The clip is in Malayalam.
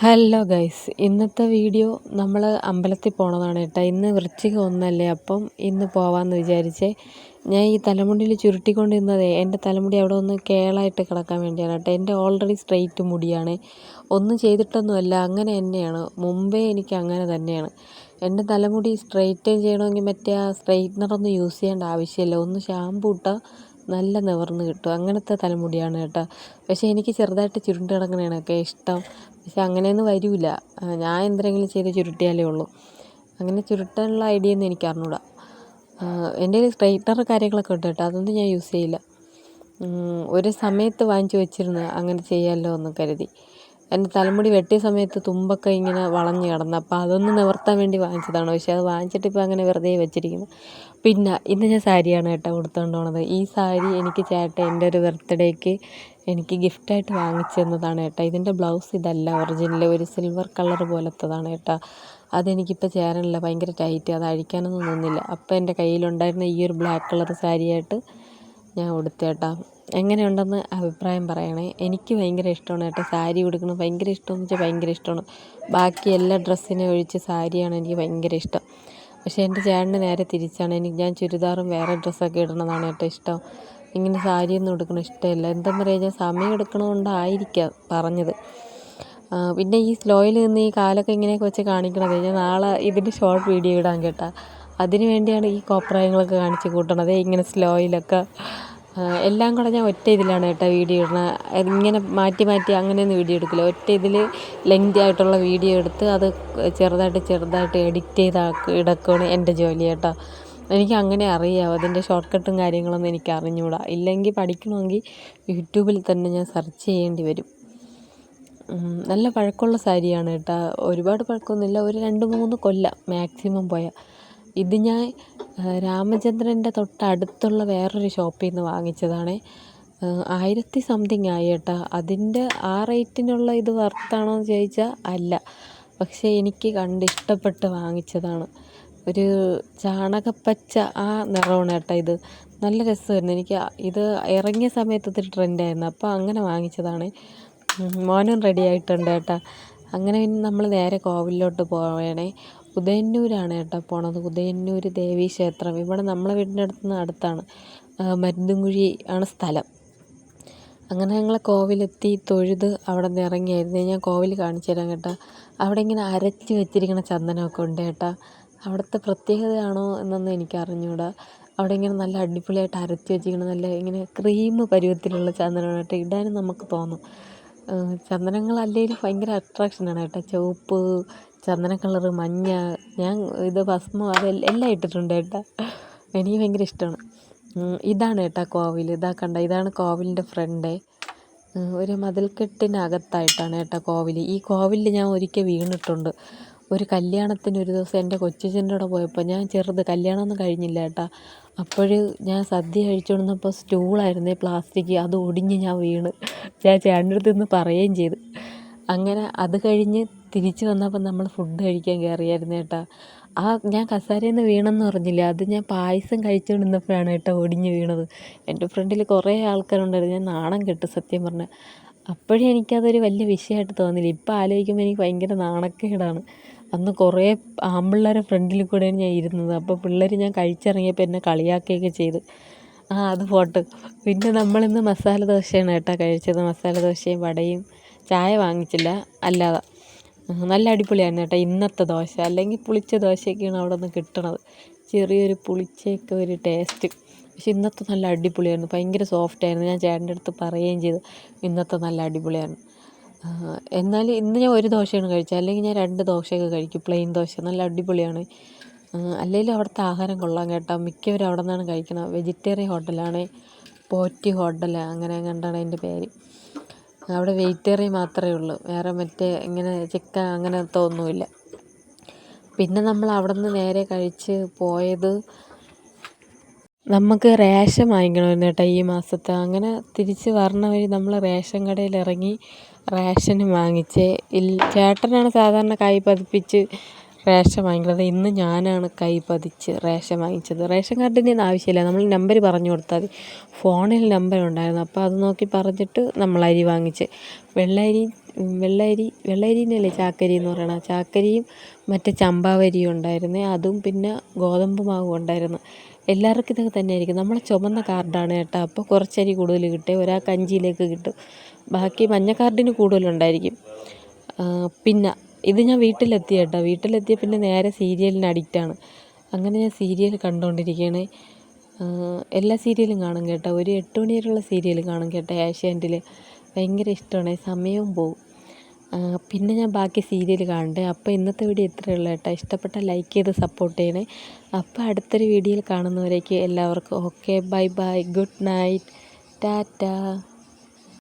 ഹലോ ഗൈസ് ഇന്നത്തെ വീഡിയോ നമ്മൾ അമ്പലത്തിൽ പോണതാണ് കേട്ടോ. ഇന്ന് വൃശ്ചിക ഒന്നല്ലേ അപ്പം ഇന്ന് പോവാമെന്ന് വിചാരിച്ചേ. ഞാൻ ഈ തലമുടിയിൽ ചുരുട്ടിക്കൊണ്ടിരുന്നതേ എന്റെ തലമുടി അവിടെ ഒന്ന് കേളായിട്ട് കിടക്കാൻ വേണ്ടിയാണ് കേട്ടോ. എന്റെ ഓൾറെഡി സ്ട്രെയിറ്റ് മുടിയാണ്. ഒന്നും ചെയ്തിട്ടൊന്നുമല്ല അങ്ങനെ തന്നെയാണ്. മുമ്പേ എനിക്ക് അങ്ങനെ തന്നെയാണ്. എന്റെ തലമുടി സ്ട്രെയിറ്റൻ ചെയ്യണമെങ്കിൽ മറ്റേ ആ സ്ട്രെയിറ്റ്നറൊന്നും യൂസ് ചെയ്യേണ്ട ആവശ്യമില്ല. ഒന്ന് ഷാമ്പൂ ഇട്ടാൽ നല്ല നിവർന്ന് കിട്ടും. അങ്ങനത്തെ തലമുടിയാണ് കേട്ടോ. പക്ഷേ എനിക്ക് ചെറുതായിട്ട് ചുരുണ്ട് കിടക്കണേണൊക്കെ ഇഷ്ടം. പക്ഷേ അങ്ങനെയൊന്നും വരില്ല ഞാൻ എന്തെങ്കിലും ചെയ്ത് ചുരുട്ടിയാലേ ഉള്ളൂ. അങ്ങനെ ചുരുട്ടാനുള്ള ഐഡിയ ഒന്നും എനിക്ക് അറിഞ്ഞൂടാ. എന്റെ കയ്യിൽ സ്ട്രൈറ്റ്നർ കാര്യങ്ങളൊക്കെ ഉണ്ട് കേട്ടോ. അതൊന്നും ഞാൻ യൂസ് ചെയ്യില്ല. ഒരു സമയത്ത് വാങ്ങിച്ചു വെച്ചിരുന്നു അങ്ങനെ ചെയ്യാമല്ലോ എന്ന് കരുതി. എന്റെ തലമുടി വെട്ടിയ സമയത്ത് തുമ്പൊക്കെ ഇങ്ങനെ വളഞ്ഞ് കിടന്നു. അപ്പോൾ അതൊന്ന് നിവർത്താൻ വേണ്ടി വാങ്ങിച്ചതാണ്. പക്ഷേ അത് വാങ്ങിച്ചിട്ട് ഇപ്പോൾ അങ്ങനെ വെറുതെ വെച്ചിരിക്കുന്നു. പിന്നെ ഇന്ന് ഞാൻ സാരിയാണ് കേട്ടോ ഉടുത്തുകൊണ്ട് പോണത്. ഈ സാരി എനിക്ക് ചേട്ടൻ എന്റെ ഒരു ബർത്ത്ഡേക്ക് എനിക്ക് ഗിഫ്റ്റായിട്ട് വാങ്ങിച്ചു തന്നതാണ് കേട്ടോ. ഇതിന്റെ ബ്ലൗസ് ഇതല്ല. ഒറിജിനൽ ഒരു സിൽവർ കളർ പോലത്തതാണ് കേട്ടോ. അതെനിക്കിപ്പോൾ ചേരണില്ല ഭയങ്കര ടൈറ്റ് അത് അഴിക്കാനൊന്നും നിന്നില്ല. അപ്പോൾ എന്റെ കയ്യിലുണ്ടായിരുന്ന ഈ ഒരു ബ്ലാക്ക് കളർ സാരിയായിട്ട് ഞാൻ ഉടുത്തേട്ടാ എങ്ങനെയുണ്ടെന്ന് അഭിപ്രായം പറയണേ. എനിക്ക് ഭയങ്കര ഇഷ്ടമാണ് കേട്ടോ. സാരി ഉടുക്കുന്നത് ഭയങ്കര ഇഷ്ടമെന്ന് വെച്ചാൽ ഭയങ്കര ഇഷ്ടമാണ്. ബാക്കി എല്ലാ ഡ്രസ്സിനെ ഒഴിച്ച് സാരിയാണ് എനിക്ക് ഭയങ്കര ഇഷ്ടം. പക്ഷേ എന്റെ ചേട്ടന് നേരെ തിരിച്ചാണ്. എനിക്ക് ഞാൻ ചുരിദാറും വേറെ ഡ്രസ്സൊക്കെ ഇടണതാണ് കേട്ടോ ഇഷ്ടം. ഇങ്ങനെ സാരിയൊന്നും ഉടുക്കണം ഇഷ്ടമില്ല. എന്താ പറയുക സമയം എടുക്കണതുകൊണ്ടായിരിക്കാം പറഞ്ഞത്. പിന്നെ ഈ സ്ലോയിൽ നിന്ന് ഈ കാലൊക്കെ ഇങ്ങനെയൊക്കെ വെച്ച് കാണിക്കണത്. ഞാൻ നാളെ ഇതിന്റെ ഷോർട്ട് വീഡിയോ ഇടാൻ കേട്ടോ. അതിന് വേണ്ടിയാണ് ഈ കോപ്രായങ്ങളൊക്കെ കാണിച്ച് കൂട്ടണത്. ഇങ്ങനെ സ്ലോയിലൊക്കെ എല്ലാം കൂടെ ഞാൻ ഒറ്റ ഇതിലാണ് കേട്ടോ വീഡിയോ ഇടുന്നത്. ഇങ്ങനെ മാറ്റി മാറ്റി അങ്ങനെയൊന്നും വീഡിയോ എടുക്കില്ല. ഒറ്റ ഇതിൽ ലെങ്തി ആയിട്ടുള്ള വീഡിയോ എടുത്ത് അത് ചെറുതായിട്ട് ചെറുതായിട്ട് എഡിറ്റ് ചെയ്ത് ഇടക്കുകയാണ് എന്റെ ജോലി കേട്ടോ. എനിക്ക് അങ്ങനെ അറിയാം. അതിന്റെ ഷോർട്ട് കട്ടും കാര്യങ്ങളൊന്നും എനിക്ക് അറിഞ്ഞുകൂടാ. ഇല്ലെങ്കിൽ പഠിക്കണമെങ്കിൽ യൂട്യൂബിൽ തന്നെ ഞാൻ സെർച്ച് ചെയ്യേണ്ടി വരും. നല്ല പഴക്കമുള്ള സാരിയാണ് കേട്ടോ. ഒരുപാട് പഴക്കമൊന്നുമില്ല. ഒരു രണ്ട് മൂന്ന് കൊല്ലം മാക്സിമം പോയാൽ ഇത് ഞാൻ രാമചന്ദ്രന്റെ തൊട്ടടുത്തുള്ള വേറൊരു ഷോപ്പിൽ നിന്ന് വാങ്ങിച്ചതാണ്. ആയിരത്തി സംതിങ് ആയി കേട്ടോ. അതിന്റെ ആ റേറ്റിനുള്ള ഇത് വർത്താണോ എന്ന് ചോദിച്ചാൽ അല്ല. പക്ഷേ എനിക്ക് കണ്ട് ഇഷ്ടപ്പെട്ട് വാങ്ങിച്ചതാണ്. ഒരു ചാണകപ്പച്ച ആ നിറമാണ് കേട്ടോ ഇത്. നല്ല രസമായിരുന്നു. എനിക്ക് ഇത് ഇറങ്ങിയ സമയത്ത് ഇത് ട്രെൻഡായിരുന്നു. അപ്പോൾ അങ്ങനെ വാങ്ങിച്ചതാണ്. മോനും റെഡി ആയിട്ടുണ്ട് കേട്ടോ. അങ്ങനെ പിന്നെ നമ്മൾ നേരെ കോവിലിലോട്ട് പോവേണേ. ഉദയന്നൂരാണ് കേട്ടോ പോണത്. ഉദയന്നൂർ ദേവീക്ഷേത്രം ഇവിടെ നമ്മളെ വീടിന്റെ അടുത്ത് നിന്ന് അടുത്താണ്. മരുന്നുംകുഴി ആണ് സ്ഥലം. അങ്ങനെ ഞങ്ങൾ കോവിലെത്തി തൊഴുത് അവിടെ നിന്ന് ഇറങ്ങിയായിരുന്നു. ഞാൻ കോവിൽ കാണിച്ചു തരാം കേട്ടോ. അവിടെ ഇങ്ങനെ അരച്ച് വെച്ചിരിക്കുന്ന ചന്ദനമൊക്കെ ഉണ്ട് കേട്ടോ. അവിടുത്തെ പ്രത്യേകതയാണോ എന്നൊന്നും എനിക്ക് അറിഞ്ഞുകൂടാ അവിടെ ഇങ്ങനെ നല്ല അടിപൊളിയായിട്ട് അരച്ച് വെച്ചിരിക്കുന്ന നല്ല ഇങ്ങനെ ക്രീം പരുവത്തിലുള്ള ചന്ദനമാണ് കേട്ടോ. ഇടാനും നമുക്ക് തോന്നും. ചന്ദനങ്ങൾ അല്ലെങ്കിലും ഭയങ്കര അട്രാക്ഷനാണ് കേട്ടോ. ചുവപ്പ് ചന്ദന കളറ് മഞ്ഞ ഞാൻ ഇത് ഭസ്മം അത് എല്ലാം ഇട്ടിട്ടുണ്ട് കേട്ടോ എനിക്ക് ഭയങ്കര ഇഷ്ടമാണ് ഇതാണ് കേട്ടോ കോവിൽ ഇതാ കണ്ട ഇതാണ് കോവിലിന്റെ ഫ്രണ്ട് ഒരു മതിൽക്കെട്ടിനകത്തായിട്ടാണ് കേട്ടോ കോവിൽ ഈ കോവിലിൽ ഞാൻ ഒരിക്കൽ വീണിട്ടുണ്ട്. ഒരു കല്യാണത്തിന് ഒരു ദിവസം എന്റെ കൊച്ചച്ഛന്റെ കൂടെ പോയപ്പോൾ ഞാൻ ചെറുത് കല്യാണമൊന്നും കഴിഞ്ഞില്ല കേട്ടോ അപ്പോൾ ഞാൻ സദ്യ കഴിച്ചുകൊണ്ടിരുന്നപ്പോൾ സ്റ്റൂളായിരുന്നേ പ്ലാസ്റ്റിക് അത് ഒടിഞ്ഞ് ഞാൻ വീണ്. ഞാൻ ചേട്ടന്റെ അടുത്ത് നിന്ന് പറയുകയും ചെയ്തു. അങ്ങനെ അത് കഴിഞ്ഞ് തിരിച്ച് വന്നപ്പോൾ നമ്മൾ ഫുഡ് കഴിക്കാൻ കയറിയായിരുന്നു കേട്ടോ ആ ഞാൻ കസാരയിൽ വീണെന്ന് പറഞ്ഞില്ല അത് ഞാൻ പായസം കഴിച്ചുകൊണ്ടിരുന്നപ്പോഴാണ് കേട്ടോ ഒടിഞ്ഞ് വീണത്. എന്റെ ഫ്രണ്ടിൽ കുറേ ആൾക്കാരുണ്ടായിരുന്നു ഞാൻ നാണം കെട്ടു സത്യം പറഞ്ഞാൽ അപ്പോഴും എനിക്കതൊരു വലിയ വിഷയമായിട്ട് തോന്നിയില്ല. ഇപ്പോൾ ആലോചിക്കുമ്പോൾ എനിക്ക് ഭയങ്കര നാണക്കേടാണ്. അന്ന് കുറേ ആമ്പിള്ളേരെ ഫ്രണ്ടിൽ കൂടെയാണ് ഞാൻ ഇരുന്നത്. അപ്പോൾ പിള്ളേർ ഞാൻ കഴിച്ചിറങ്ങിയപ്പോൾ എന്നെ കളിയാക്കുകയൊക്കെ ചെയ്ത്. ആ അത് പോട്ട്. പിന്നെ നമ്മളിന്ന് മസാല ദോശയാണ് കേട്ടോ കഴിച്ചത്. മസാല ദോശയും വടയും. ചായ വാങ്ങിച്ചില്ല അല്ലാതെ. നല്ല അടിപൊളിയായിരുന്നു കേട്ടോ. ഇന്നത്തെ ദോശ. അല്ലെങ്കിൽ പുളിച്ച ദോശയൊക്കെയാണ് അവിടെ നിന്ന് കിട്ടണത്. ചെറിയൊരു പുളിച്ചയൊക്കെ ഒരു ടേസ്റ്റ് പക്ഷെ ഇന്നത്തെ നല്ല അടിപൊളിയായിരുന്നു. ഭയങ്കര സോഫ്റ്റായിരുന്നു ഞാൻ ചേട്ടന്റെ അടുത്ത് പറയുകയും ചെയ്തു. ഇന്നത്തെ നല്ല അടിപൊളിയായിരുന്നു എന്നാൽ ഇന്ന് ഞാൻ ഒരു ദോശയാണ് കഴിച്ചത്. അല്ലെങ്കിൽ ഞാൻ രണ്ട് ദോശയൊക്കെ കഴിക്കും. പ്ലെയിൻ ദോശ. നല്ല അടിപൊളിയാണ്. അല്ലെങ്കിൽ അവിടുത്തെ ആഹാരം കൊള്ളാം കേട്ടോ. മിക്കവരും അവിടെ നിന്നാണ് കഴിക്കുന്നത് വെജിറ്റേറിയൻ ഹോട്ടലാണ് പോറ്റി ഹോട്ടൽ അങ്ങനെ കണ്ടാണ് അതിന്റെ പേര്. അവിടെ വെജിറ്റേറിയൻ മാത്രമേ ഉള്ളൂ. വേറെ മറ്റേ ഇങ്ങനെ ചിക്കൻ അങ്ങനത്തെ ഒന്നുമില്ല പിന്നെ നമ്മൾ അവിടെ നിന്ന് നേരെ കഴിച്ച് പോയത് നമുക്ക് റേഷൻ വാങ്ങിക്കണമായിരുന്നു കേട്ടോ ഈ മാസത്തെ. അങ്ങനെ തിരിച്ച് വരണ വഴി നമ്മൾ റേഷൻ കടയിൽ ഇറങ്ങി റേഷൻ വാങ്ങിച്ച്. ചേട്ടനാണ് സാധാരണ കൈ പതിപ്പിച്ച് റേഷൻ വാങ്ങിക്കുന്നത്. ഇന്ന് ഞാനാണ് കൈ പതിച്ച് റേഷൻ വാങ്ങിച്ചത്. റേഷൻ കാർഡിന്റെ ഒന്നും ആവശ്യമില്ല. നമ്മൾ നമ്പർ പറഞ്ഞു കൊടുത്താൽ മതി. ഫോണിൽ നമ്പർ ഉണ്ടായിരുന്നു. അപ്പോൾ അത് നോക്കി പറഞ്ഞിട്ട് നമ്മൾ അരി വാങ്ങിച്ച്. വെള്ളരി വെള്ളരി വെള്ളരിന്നല്ലേ ചാക്കരി എന്ന് പറയണ ചാക്കരിയും മറ്റേ ചമ്പാവരിയും ഉണ്ടായിരുന്നേ. അതും പിന്നെ ഗോതമ്പ് മാവും ഉണ്ടായിരുന്നു. എല്ലാവർക്കും ഇതൊക്കെ തന്നെയായിരിക്കും. നമ്മളെ ചുമന്ന കാർഡാണ് കേട്ടോ. അപ്പോൾ കുറച്ചരി കൂടുതൽ കിട്ടി. ഒരാൾക്ക് അഞ്ചിലേക്ക് കിട്ടും. ബാക്കി മഞ്ഞ കാർഡിന് കൂടുതലുണ്ടായിരിക്കും. പിന്നെ ഇത് ഞാൻ വീട്ടിലെത്തി കേട്ടോ. വീട്ടിലെത്തിയ പിന്നെ നേരെ സീരിയലിന് അഡിക്റ്റാണ് അങ്ങനെ ഞാൻ സീരിയൽ കണ്ടുകൊണ്ടിരിക്കുകയാണ് എല്ലാ സീരിയലും കാണും കേട്ടോ. ഒരു എട്ട് മണി വരെയുള്ള സീരിയൽ കാണും കേട്ടോ. ഏഷ്യാനെറ്റിൽ ഭയങ്കര ഇഷ്ടമാണ്. സമയവും പോവും. പിന്നെ ഞാൻ ബാക്കി സീരിയൽ കാണണ്ടേ. അപ്പോൾ ഇന്നത്തെ വീഡിയോ ഇത്രയേ ഉള്ളൂ കേട്ടോ. ഇഷ്ടപ്പെട്ട ലൈക്ക് ചെയ്ത് സപ്പോർട്ട് ചെയ്യണേ. അപ്പോൾ അടുത്തൊരു വീഡിയോയിൽ കാണുന്നവരേക്ക് എല്ലാവർക്കും okay bye bye good night tata.